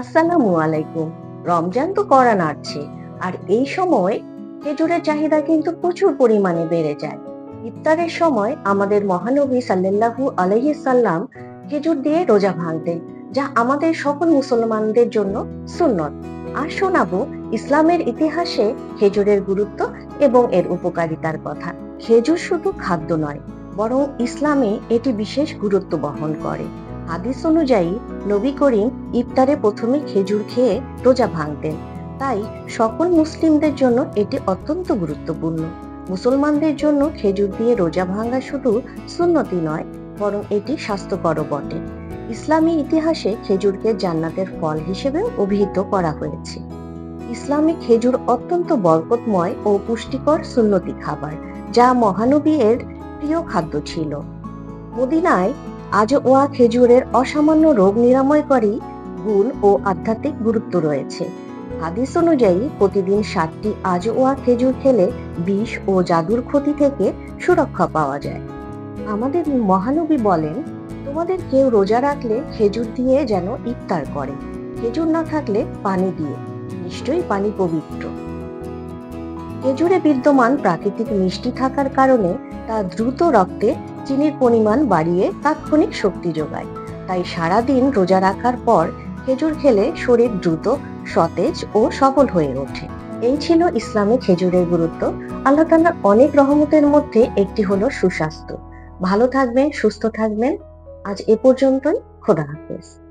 আসসালামু আলাইকুম। রমজান তো করা নাড়ছে। আর এই সময় খেজুরের চাহিদা কিন্তু প্রচুর পরিমাণে বেড়ে যায়। ইফতারের সময় আমাদের মহানবী সাল্লাল্লাহু আলাইহি সাল্লাম খেজুর দিয়ে রোজা ভাঙতেন, যা আমাদের সকল মুসলমানদের জন্য সুন্নত। আর শোনাবো ইসলামের ইতিহাসে খেজুরের গুরুত্ব এবং এর উপকারিতার কথা। খেজুর শুধু খাদ্য নয়, বরং ইসলামে এটি বিশেষ গুরুত্ব বহন করে। হাদিস অনুযায়ী নবী করিম ইফতারে প্রথমে খেজুর খেয়ে রোজা ভাঙতেন। তাই সকল মুসলিমদের জন্য এটি অত্যন্ত গুরুত্বপূর্ণ। মুসলমানদের জন্য খেজুর দিয়ে রোজা ভাঙা শুধু সুন্নতি নয়, বরং এটি স্বাস্থ্যকরও বটে। ইসলামী ইতিহাসে খেজুরকে জান্নাতের ফল হিসেবে অভিহিত করা হয়েছে। ইসলামে খেজুর অত্যন্ত বরকতময় ও পুষ্টিকর সুন্নতি খাবার, যা মহানবী এর প্রিয় খাদ্য ছিল। মদিনায় আজওয়া খেজুরের অসামান্য রোগ নিরাময়কারী গুণ ও আধ্যাত্মিক গুরুত্ব রয়েছে। হাদিস অনুযায়ী, প্রতিদিন সাতটি আজওয়া খেজুর খেলে বিষ ও জাদুর ক্ষতি থেকে সুরক্ষা পাওয়া যায়। আমাদের মহানবী বলেন, তোমাদের কেউ রোজা রাখলে খেজুর দিয়ে যেন ইফতার করে। খেজুর না থাকলে পানি দিয়ে। নিশ্চয়ই পানি পবিত্র। খেজুরে বিদ্যমান প্রাকৃতিক মিষ্টি থাকার কারণে তা দ্রুত রক্তে চিনির পরিমাণ বাড়িয়ে তাৎক্ষণিক শক্তি যোগায়। তাই সারাদিন রোজা রাখার পর খেজুর খেলে শরীর দ্রুত, সতেজ ও সবল হয়ে ওঠে। এই ছিল ইসলামে খেজুরের গুরুত্ব। আল্লাহ তালার অনেক রহমতের মধ্যে একটি হলো সুস্বাস্থ্য। ভালো থাকবেন, সুস্থ থাকবেন। আজ এ পর্যন্তই। খোদা হাফেজ।